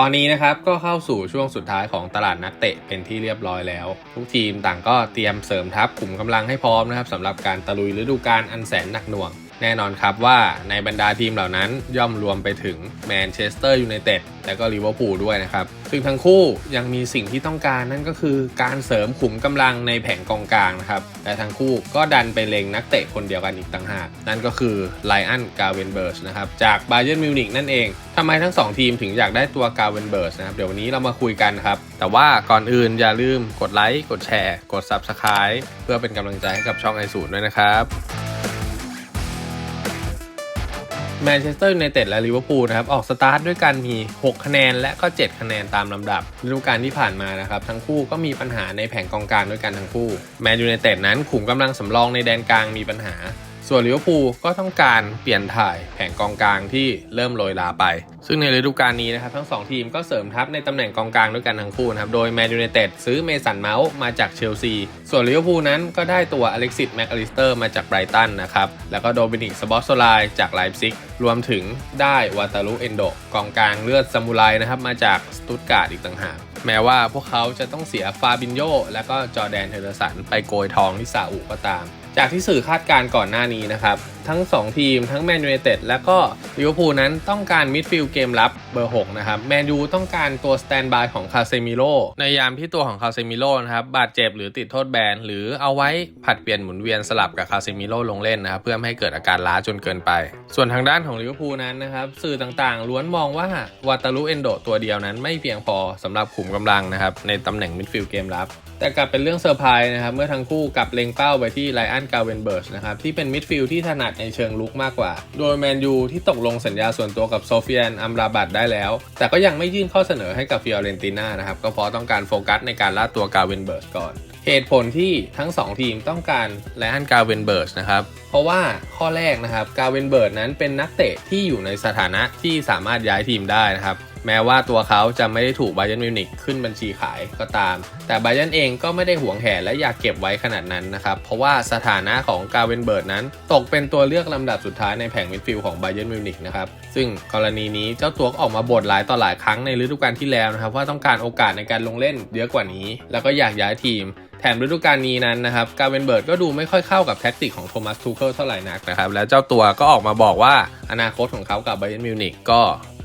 ตอนนี้นะครับก็เข้าสู่ช่วงสุดท้ายของตลาดนักเตะเป็นที่เรียบร้อยแล้ว ทุกทีมต่างก็เตรียมเสริมทัพขุมกำลังให้พร้อมนะครับสำหรับการตะลุยฤดูกาลอันแสนหนักหน่วง แน่นอนครับว่าในบรรดาทีมเหล่านั้นย่อมรวมไปถึงแมนเชสเตอร์ยูไนเต็ดและก็ลิเวอร์พูลด้วยนะครับ ซึ่งทั้งคู่ยังมีสิ่งที่ต้องการนั่นก็คือการเสริมขุมกำลังในแผงกองกลางนะครับ แต่ทั้งคู่ก็ดันไปเล็งนักเตะคนเดียวกันอีกต่างหาก นั่นก็คือไลอันกาเวนเบิร์ชนะครับจากบาเยิร์นมิวนิกนั่นเองทำไมทั้งสองทีมถึงอยากได้ตัวกาเวนเบิร์ชนะครับ เดี๋ยววันนี้เรามาคุยกันครับ แต่ว่าก่อนอื่นอย่าลืมกดไลค์กดแชร์ กด Subscribe เพื่อเป็นกำลังใจให้กับช่องไอศูนด้วยนะครับ แมนเชสเตอร์ยูไนเต็ดและลิเวอร์พูลนะครับออกสตาร์ทด้วยกันมี 6 คะแนนและก็ 7 คะแนนตามลำดับฤดูกาลที่ผ่านมานะครับทั้งคู่ก็มีปัญหาในแผงกองกลางด้วยกันทั้งคู่แมนยูไนเต็ดนั้นขุมกำลังสำรองในแดนกลางมีปัญหา ส่วนลิเวอร์พูลก็ต้องการเปลี่ยนถ่ายแผงกองกลางที่เริ่มโรยลาไป ซึ่งในฤดูกาลนี้นะครับทั้ง 2 ทีมก็เสริมทัพในตำแหน่งกองกลางด้วยกันทั้งคู่นะครับ โดยแมนยูไนเต็ดซื้อเมสันเมาส์มาจากเชลซี ส่วนลิเวอร์พูลนั้นก็ได้ตัวอเล็กซิสแมคอลิสเตอร์มาจากไบรตันนะครับ แล้วก็โดมินิกสบอสโซไลจากไลป์ซิก รวมถึงได้วาตาลุเอนโดกองกลางเลือดซามูไรนะครับมาจากสตุตการ์ดอีกต่างหากแม้ว่าพวกเขาจะต้องเสียฟาบินโยและก็จอแดนเทเลสันไปโกยทองที่ซาอุก็ตาม จากที่สื่อคาดการณ์ก่อนหน้านี้นะครับ ทั้ง 2 ทีม ทั้งแมนยูไนเต็ดและก็ลิเวอร์พูลนั้นต้องการมิดฟิลด์เกมรับเบอร์ 6 นะครับ แมนยูต้องการตัวสแตนบายของคาเซมิโลในยามที่ตัวของคาเซมิโลนะครับ บาดเจ็บหรือติดโทษแบน หรือเอาไว้ผัดเปลี่ยนหมุนเวียนสลับกับคาเซมิโลลงเล่นนะครับ เพื่อไม่ให้เกิดอาการล้าจนเกินไป ส่วนทางด้านของลิเวอร์พูลนั้นนะครับสื่อต่างๆ ล้วนมองว่าวาตาลุเอนโดตัวเดียวนั้นไม่เพียงพอสำหรับขุมกำลังนะครับในตำแหน่งมิดฟิลด์เกมรับแต่กลับเป็นเรื่องเซอร์ไพรส์นะครับเมื่อทั้งคู่กลับเล็งเป้าไปที่ไลอันกาเวนเบิร์ชนะครับที่เป็นมิดฟิลด์ที่ถนัดในเชิงลุกมากกว่า โดยแมนยูที่ตกลงสัญญาส่วนตัวกับโซเฟียนอัมราบัตได้แล้ว แต่ก็ยังไม่ยื่นข้อเสนอให้กับฟิออเรนติน่านะครับ ก็เพราะต้องการโฟกัสในการล่าตัวกาเวนเบิร์ชก่อน เหตุผลที่ทั้ง 2 ทีมต้องการไลอันกาเวนเบิร์ชนะครับ เพราะว่าข้อแรกนะครับกาเวนเบิร์ชนั้นเป็นนักเตะที่อยู่ในสถานะที่สามารถย้ายทีมได้นะครับ แม้ว่าตัวเขาจะไม่ได้ถูกไบเ e นมิวนิกขึ้นบัญชีขายก็ตาม แต่ไบเ e นเองก็ไม่ได้หวงแหนและอยากเก็บไว้ขนาดนั้นนะครับ เพราะว่าสถานะของกาเวนเบิร์ดนั้น ตกเป็นตัวเลือกลำดับสุดท้ายในแผงมิดฟิลด์ของไบเ e นมิวนิกนะครับ ซึ่งกรณีนี้เจ้าตัวก็ออกมาบ่นหลายต่อหลายครั้งในฤดูกาลที่แล้วนะครับว่าต้องการโอกาสในการลงเล่นเยอะกว่านี้ แล้วก็อยากย้ายทีมแถมฤดูกาลนี้นั้นนะครับ กาเวนเบิร์ดก็ดูไม่ค่อยเข้ากับแท็กติกของโทมัสทูเคิลเท่าไหร่นักนะครับ แล้วเจ้าตัวก็ออกมาบอกว่าอนาคตของเขากับไบเ e นมิวนิกก็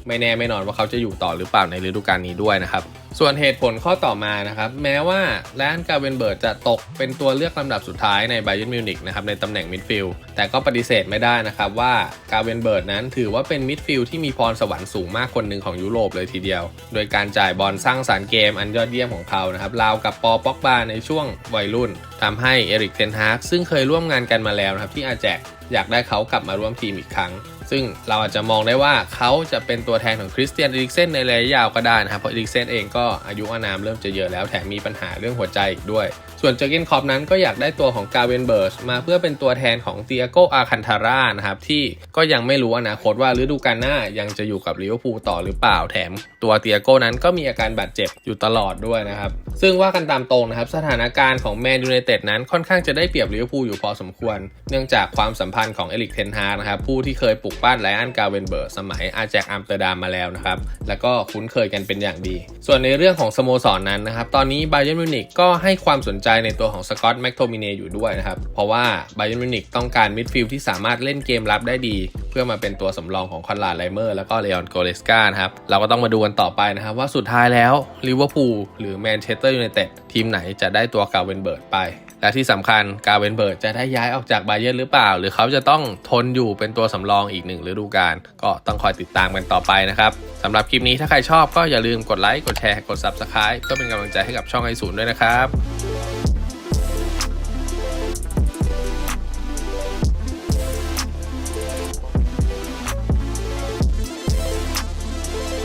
ไม่แน่ไม่นอนว่าเขาจะอยู่ต่อหรือเปล่าในฤดูกาลนี้ด้วยนะครับ ส่วนเหตุผลข้อต่อมานะครับ แม้ว่าแลนกาเวนเบิร์ดจะตกเป็นตัวเลือกลำดับสุดท้ายในไบเ e นมิวนิกนะครับในตำแหน่งมิดฟิลด์แต่ก็ปฏิเสธไม่ได้นะครับว่ากาเวนเบิร์ดนั้นถือว่าเป็นมิดฟิลด์ที่มีพรสวรรค์สูงมากคนหนึ่งของยุโรปเลยทีเดียว โดยการจ่ายบอลสร้างสารรค์เกมอันยอดเยี่ยมของเขานะครับราวกับปอป็อกบาในช่วงวัยรุ่นทำให้เอริกเทนฮาร์กซึ่งเคยร่วมงานกันมาแล้วนะครับที่อาแจกอยากได้เขากลับมาร่วมทีมอีกครั้ง ซึ่งเราอาจจะมองได้ว่าเขาจะเป็นตัวแทนของคริสเตียนอีริกเซนในระยะยาวก็ได้นะครับเพราะอีริกเซนเองก็อายุอานามเริ่มจะเยอะแล้วแถมมีปัญหาเรื่องหัวใจอีกด้วย ส่วนเจอร์เกนคอปนั้นก็อยากได้ตัวของกาเวนเบิร์สมาเพื่อเป็นตัวแทนของเตียโกอาคันทาร่านะครับ ที่ก็ยังไม่รู้อนาคตว่าฤดูกาลหน้ายังจะอยู่กับลิเวอร์พูลต่อหรือเปล่าแถม ตัวเตียโกนั้นก็มีอาการบาดเจ็บอยู่ตลอดด้วยนะครับ ซึ่งว่ากันตามตรงนะครับ สถานการณ์ของแมนยูไนเต็ดนั้นค่อนข้างจะได้เปรียบลิเวอร์พูลอยู่พอสมควร เนื่องจากความสัมพันธ์ของเอริกเทนฮานะครับผู้ที่เคยปลุกปั้นไลอันกาเวนเบิร์สมัยอาแจกอัมสเตอร์ดัมมาแล้วนะครับแล้วก็คุ้นเคยกันเป็นอย่างดี ส่วนในเรื่องของสโมสรนนั้นนะครับตอนนี้ไบเ e นมิวนิกก็ให้ความสนใจในตัวของสกอตแมคโทมิเนอยู่ด้วยนะครับ เพราะว่าไบเ e นมิวนิกต้องการมิดฟิลด์ที่สามารถเล่นเกมรับได้ดี เพื่อมาเป็นตัวสำรองของคอนลาดไลเมอร์แล้วก็เลออนโกเลสกานะครับ เราก็ต้องมาดูกันต่อไปนะครับ ว่าสุดท้ายแล้วลิเวอร์พูลหรือแมนเชสเตอร์ยูไนเต็ดทีมไหนจะได้ตัวกาเวนเบิร์ดไปและที่สำคัญกาเวนเบิร์ดจะได้ย้ายออกจากไบเย r ร์หรือเปล่า หรือเขาจะต้องทนอยู่เป็นตัวสำรองอีกหนึ่งฤดูกาลก็ต้องคอยติดตามกันต่อไปนะครับสำหรับคลิปนี้ถ้าใครชอบก็อย่าลืมกดไลค์กดแชร์กด Subscribe ก็เป็นกำลังใจให้กับช่องไอศูนย์ด้วยนะครับ